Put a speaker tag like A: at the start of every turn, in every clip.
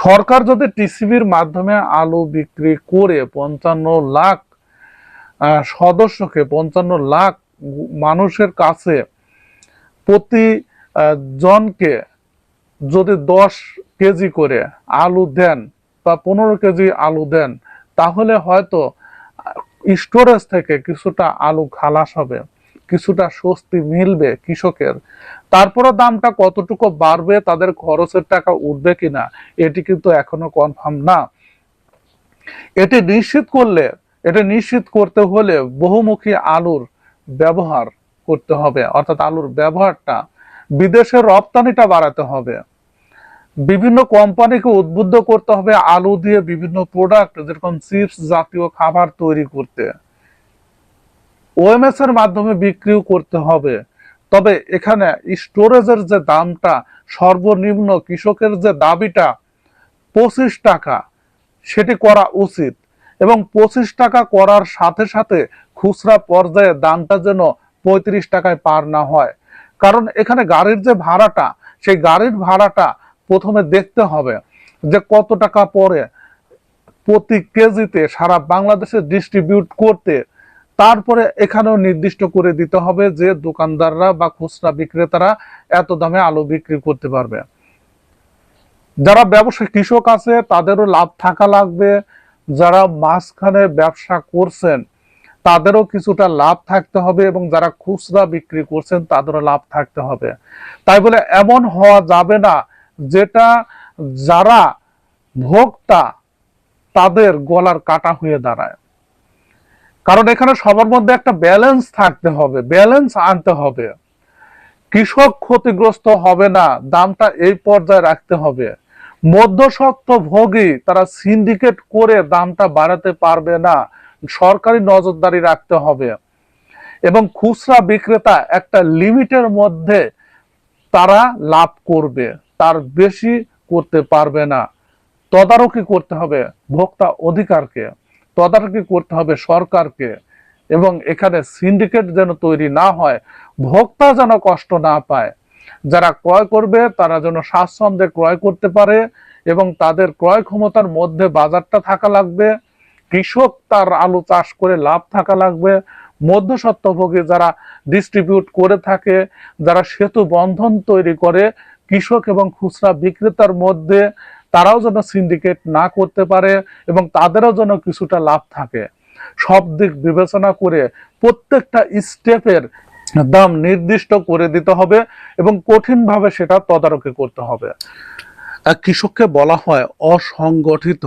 A: সরকার যদি টিসিবির মাধ্যমে আলু বিক্রি করে পঞ্চান্ন লাখ সদস্যকে পঞ্চান্ন লাখ মানুষের কাছে প্রতি জনকে যদি দশ কেজি করে আলু দেন বা পনেরো কেজি আলু দেন, তাহলে হয়তো স্টোরেজ থেকে কিছুটা আলু খালাস হবে। কিছুটা স্বস্তি মিলবে কৃষকের। তারপরে দামটা কতটুকু বাড়বে, তাদের খরচের টাকা উঠবে কিনা, এটি কিন্তু এখনও কনফার্ম না। এটি নিশ্চিত করলে, এটা নিশ্চিত করতে হলে বহুমুখী আলুর ব্যবহার করতে হবে, অর্থাৎ আলুর ব্যবহারটা বিদেশের রপ্তানিটা বাড়াতে হবে। বিভিন্ন কোম্পানিকে উদ্বুদ্ধ করতে হবে আলু দিয়ে বিভিন্ন প্রোডাক্ট যেরকম চিপস জাতীয় খাবার তৈরি করতে। ওএমএস এর মাধ্যমে বিক্রিও করতে হবে। তবে এখানে স্টোরেজের যে দামটা, সর্বনিম্ন কৃষকের যে দাবিটা, পঁচিশ টাকা, সেটি করা উচিত। এবং পঁচিশ টাকা করার সাথে সাথে খুচরা পর্যায়ে দামটা যেন পঁয়ত্রিশ টাকায় পার না হয়। কারণ এখানে গাড়ির যে ভাড়াটা, সেই গাড়ির ভাড়াটা প্রথমে দেখতে হবে যে কত টাকা পড়ে প্রতি কেজিতে সারা বাংলাদেশে ডিস্ট্রিবিউট করতে তারপরে এখানেও নির্দিষ্ট করে দিতে হবে যে দোকানদাররা বা খুচরা বিক্রেতারা এত দামে আলু বিক্রি করতে পারবে। যারা ব্যবসায়ী, কৃষক আছে, তাদেরও লাভ থাকা লাগবে। যারা মাঝখানে ব্যবসা করছেন, তাদেরও কিছুটা লাভ থাকতে হবে এবং যারা খুচরা বিক্রি করছেন, তাদেরও লাভ থাকতে হবে। তাই বলে এমন হওয়া যাবে না যেটা যারা ভোক্তা, তাদের গলার কাটা হয়ে দাঁড়ায়। কারণ এখানে সবার মধ্যে একটা ব্যালেন্স থাকতে হবে ব্যালেন্স আনতে হবে। কৃষক ক্ষতিগ্রস্ত হবে না, দামটা এই পর্যায়ে রাখতে হবে। মধ্যস্বত্ব ভোগী, তারা সিন্ডিকেট করে দামটা বাড়াতে পারবে না, সরকারি নজরদারি রাখতে হবে। এবং খুচরা বিক্রেতা একটা লিমিটের মধ্যে তারা লাভ করবে, তার বেশি করতে পারবে না। তদারকি করতে হবে, ভোক্তা অধিকারকে। তদারকি করতে হবে সরকারকে এবং এখানে সিন্ডিকেট যেন তৈরি না হয়, ভোক্তা যেন কষ্ট না পায়। যারা ক্রয় করবে, তারা যেন স্বাচ্ছন্দ্যে ক্রয় করতে পারে এবং তাদের ক্রয় ক্ষমতার মধ্যে বাজারটা থাকা লাগবে, কৃষক তার আলু চাষ করে লাভ থাকা লাগবে, মধ্যস্বত্বভোগী যারা ডিস্ট্রিবিউট করে থাকে, যারা সেতু বন্ধন তৈরি করে, কৃষক এবং খুচরা বিক্রেতার মধ্যে তারাও যেন সিন্ডিকেট না করতে পারে এবং তাদেরও যেন কিছুটা লাভ থাকে। সব দিক বিবেচনা করে প্রত্যেকটা স্টেপের দাম নির্দিষ্ট করে দিতে হবে এবং কঠিনভাবে সেটা তদারকি করতে হবে। কৃষককে বলা হয় অসংগঠিত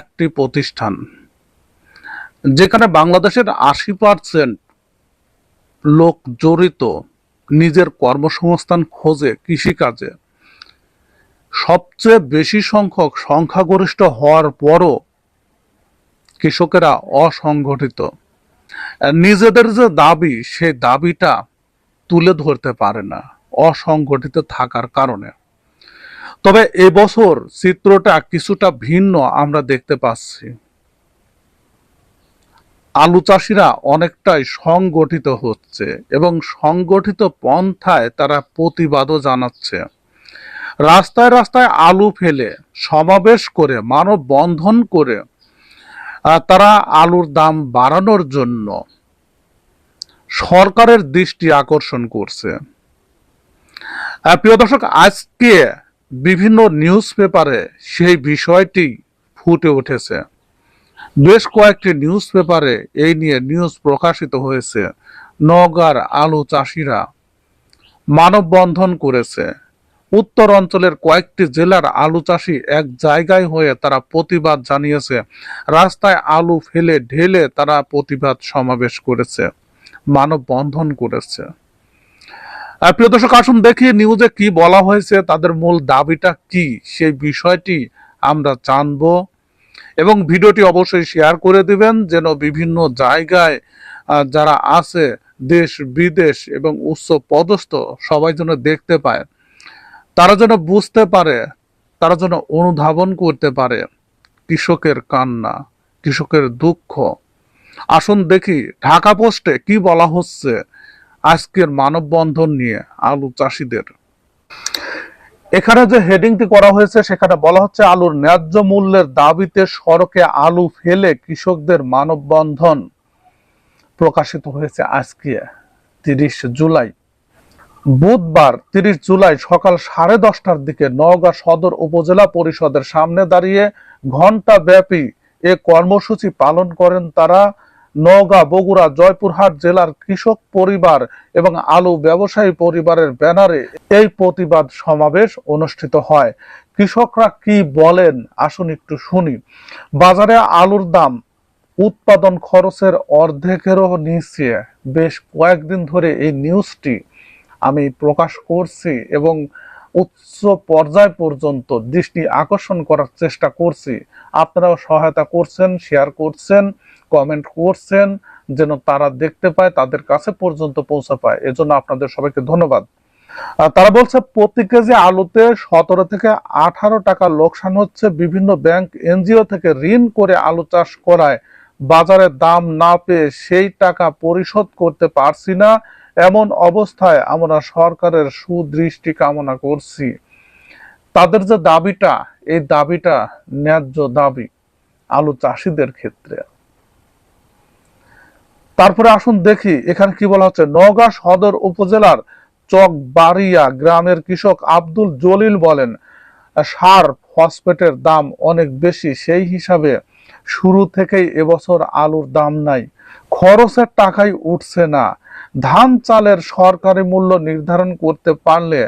A: একটি প্রতিষ্ঠান, যেখানে বাংলাদেশের আশি পার্সেন্ট লোক জড়িত, নিজের কর্মসংস্থান খোঁজে, কৃষিকাজে। সবচেয়ে বেশি সংখ্যক সংখ্যাগরিষ্ঠ হওয়ার পরও কৃষকেরা অসংগঠিত। নিজেদের যে দাবি, সেই দাবিটা তুলে ধরতে পারে না, অসংগঠিত থাকার কারণে। তবে এবছর চিত্রটা কিছুটা ভিন্ন আমরা দেখতে পাচ্ছি। আলু চাষিরা অনেকটাই সংগঠিত হচ্ছে এবং সংগঠিত পন্থায় তারা প্রতিবাদও জানাচ্ছে। রাস্তায় রাস্তায় আলু ফেলে, সমাবেশ করে মানব বন্ধন করে তারা আলুর দাম বাড়ানোর জন্য সরকারের দৃষ্টি আকর্ষণ করছে। প্রিয় দর্শক, আজকে বিভিন্ন নিউজ পেপারে সেই বিষয়টি ফুটে উঠেছে। বেশ কয়েকটি নিউজ পেপারে এই নিয়ে নিউজ প্রকাশিত হয়েছে। নগার আলু চাষিরা মানববন্ধন করেছে। উত্তর অঞ্চলের কয়েকটি জেলার আলু চাষি এক জায়গায় হয়ে তারা প্রতিবাদ জানিয়েছে। রাস্তায় আলু ফেলে ঢেলে তারা প্রতিবাদ সমাবেশ করেছে। মানববন্ধন করেছে। প্রিয় দর্শক, আসুন দেখি নিউজে কি বলা হয়েছে, তাদের মূল দাবিটা কি, সেই বিষয়টি আমরা জানব। এবং ভিডিওটি অবশ্যই শেয়ার করে দিবেন, যেন বিভিন্ন জায়গায় যারা আছে দেশ বিদেশ এবং উচ্চ পদস্থ সবাই যেন দেখতে পায়। তারা যেন বুঝতে পারে, তারা যেন অনুধাবন করতে পারে কৃষকের কান্না, কৃষকের দুঃখ। আসুন দেখি ঢাকা পোস্টে কি বলা হচ্ছে আজকের মানববন্ধন নিয়ে আলু চাষিদের। এখানে যে হেডিংটি করা হয়েছে, সেখানে বলা হচ্ছে আলুর ন্যায্য মূল্যের দাবিতে সড়কে আলু ফেলে কৃষকদের মানববন্ধন প্রকাশিত হয়েছে আজকে, তিরিশ জুলাই। বুধবার তিরিশ জুলাই সকাল সাড়ে দশটার দিকে নওগাঁ সদর উপজেলা পরিষদের সামনে দাঁড়িয়ে ঘণ্টা ব্যাপী এ কর্মসূচি পালন করেন তারা। নওগাঁ, বগুড়া, জয়পুরহাট জেলার কৃষক পরিবার এবং আলু ব্যবসায়ী পরিবারের ব্যানারে এই প্রতিবাদ সমাবেশ অনুষ্ঠিত হয়। কৃষকরা কি বলেন? আসুন একটু শুনি। বাজারে আলুর দাম, উৎপাদন খরচের অর্ধেকেরও নিচে। বেশ কয়েকদিন ধরে এই নিউজটি আমি প্রকাশ করছি এবং উচ্চ পর্যায় পর্যন্ত দৃষ্টি আকর্ষণ করার চেষ্টা করছি। আপনারাও সহায়তা করছেন শেয়ার করছেন কমেন্ট করছেন, যেন তারা দেখতে পায়, তাদের কাছে পর্যন্ত পৌঁছে পায়। এজন্য আপনাদের সবাইকে ধন্যবাদ। তারা বলছে, প্রতি কেজি আলুতে সতেরো থেকে আঠারো টাকা লোকসান হচ্ছে। বিভিন্ন ব্যাংক এনজিও থেকে ঋণ করে আলু চাষ করায়। বাজারে দাম না পেয়ে সেই টাকা পরিশোধ করতে পারছি না। এমন অবস্থায় আমরা সরকারের সুদৃষ্টি কামনা করছি। তাদের যে দাবিটা, এই দাবিটা ন্যায্য দাবি আলু চাষিদের ক্ষেত্রে। তারপরে আসুন দেখি, এখানে কি বলা হচ্ছে? নওগাঁ সদর উপজেলার চকবাড়িয়া গ্রামের কৃষক আব্দুল জলিল বলেন, সার ফসফেটের দাম অনেক বেশি, সেই হিসাবে শুরু থেকেই এবছর আলুর দাম নাই। খরচের টাকাই উঠছে না। ধান চালের সরকারি মূল্য নির্ধারণ করতে পারলে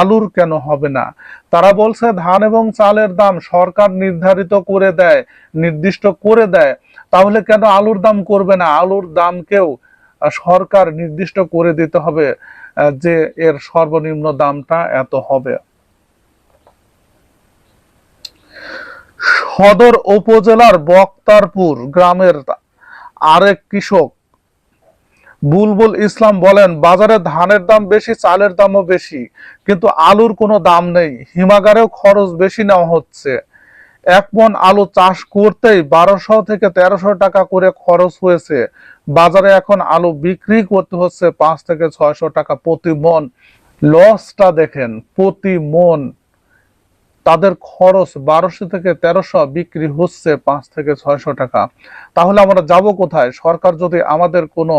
A: আলুর কেন হবে না? তারা বলছে ধান এবং চালের দাম সরকার নির্ধারিত করে দেয়, নির্দিষ্ট করে দেয়। তাহলে কেন আলুর দাম করবে না? আলুর দামকেও সরকার নির্দিষ্ট করে দিতে হবে, যে এর সর্বনিম্ন দামটা এত হবে। সদর উপজেলার বক্তারপুর গ্রামের আরেক কৃষক বুলবুল ইসলাম বলেন, বাজারে ধানের দাম বেশি, চালের দামও বেশি, কিন্তু আলুর কোনো দাম নেই, হিমাগারেও খরচ বেশি নেওয়া হচ্ছে। এক মন আলু চাষ করতেই বারোশো থেকে তেরোশো টাকা করে খরচ হয়েছে। বাজারে এখন আলু বিক্রি করতে হচ্ছে পাঁচ থেকে ছয়শো টাকা প্রতি মন। লসটা দেখেন, প্রতি মন। তাদের খরচ বারোশো থেকে তেরোশো বিক্রি হচ্ছে পাঁচ থেকে ছয়শো টাকা। তাহলে আমরা যাব কোথায়? সরকার যদি আমাদের কোনো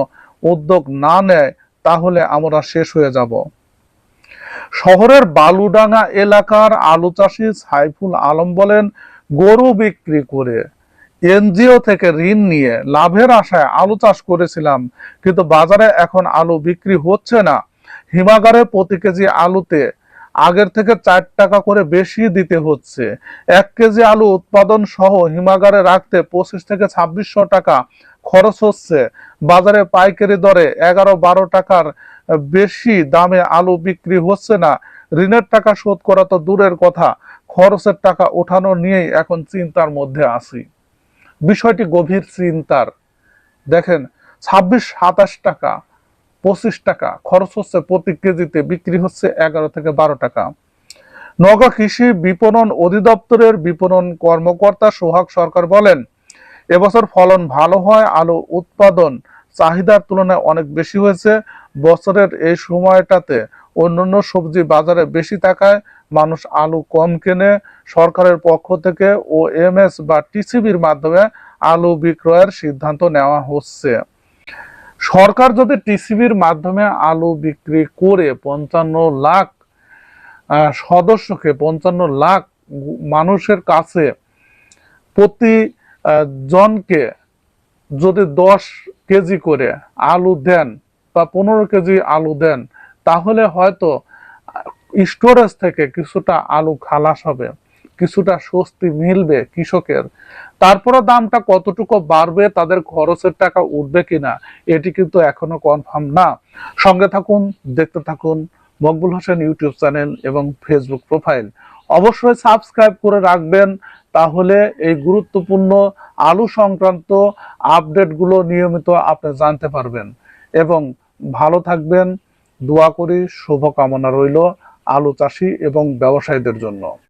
A: উদ্যোগ না নেয়, তাহলে আমরা শেষ হয়ে যাব। শহরের বালুডাঙ্গা এলাকার আলু চাষি সাইফুল আলম বলেন, গরু বিক্রি করে এনজিও থেকে ঋণ নিয়ে লাভের আশায় আলু চাষ করেছিলাম, কিন্তু বাজারে এখন আলু বিক্রি হচ্ছে না। হিমাগারে প্রতি কেজি আলুতে আগের থেকে চার টাকা করে বেশি দিতে হচ্ছে। এক কেজি আলু উৎপাদন সহ হিমাগারে রাখতে পঁচিশ থেকে ছাব্বিশশো টাকা খরচ হচ্ছে। বাজারে পাইকারি দরে এগারো বারো টাকার বেশি দামে আলু বিক্রি হচ্ছে না। ঋণের টাকা শোধ করা তো দূরের কথা। খরচের টাকা ওঠানো নিয়েই এখন চিন্তার মধ্যে আছি। বিষয়টি গভীর চিন্তার। দেখেন, ছাব্বিশ, সাতাশ টাকা, পঁচিশ টাকা, খরচ হচ্ছে প্রতি কেজিতে বিক্রি হচ্ছে এগারো থেকে বারো টাকা। নগা কৃষি বিপণন অধিদপ্তরের বিপণন কর্মকর্তা সোহাগ সরকার বলেন, এবছর ফলন ভালো হয়, আলু উৎপাদন চাহিদার তুলনায় অনেক বেশি হয়েছে। বছরের এই সময়টাতে অন্যান্য সবজি বাজারে বেশি থাকায় মানুষ আলু কম কেনে। সরকারের পক্ষ থেকে ও এমএস বা টিসিবির মাধ্যমে আলু বিক্রয়ের সিদ্ধান্ত নেওয়া হচ্ছে। সরকার যদি টিসিবির মাধ্যমে আলু বিক্রি করে পঞ্চান্ন লাখ সদস্যকে পঞ্চান্ন লাখ মানুষের কাছে প্রতি জনকে যদি দশ কেজি করে আলু দেন বা পনেরো কেজি আলু দেন, তাহলে হয়তো স্টোরেজ থেকে কিছুটা আলু খালাস হবে, কিছুটা স্বস্তি মিলবে কৃষকের। তারপরে দামটা কতটুকু বাড়বে, তাদের খরচের টাকা উঠবে কিনা, এটি কিন্তু এখনও কনফার্ম না। সঙ্গে থাকুন, দেখতে থাকুন মকবুল হোসেন ইউটিউব চ্যানেল এবং ফেসবুক প্রোফাইল অবশ্যই সাবস্ক্রাইব করে রাখবেন তাহলে এই গুরুত্বপূর্ণ আলু সংক্রান্ত আপডেটগুলো নিয়মিত আপনি জানতে পারবেন। এবং ভালো থাকবেন, দোয়া করি, শুভকামনা রইল আলু চাষি এবং ব্যবসায়ীদের জন্য।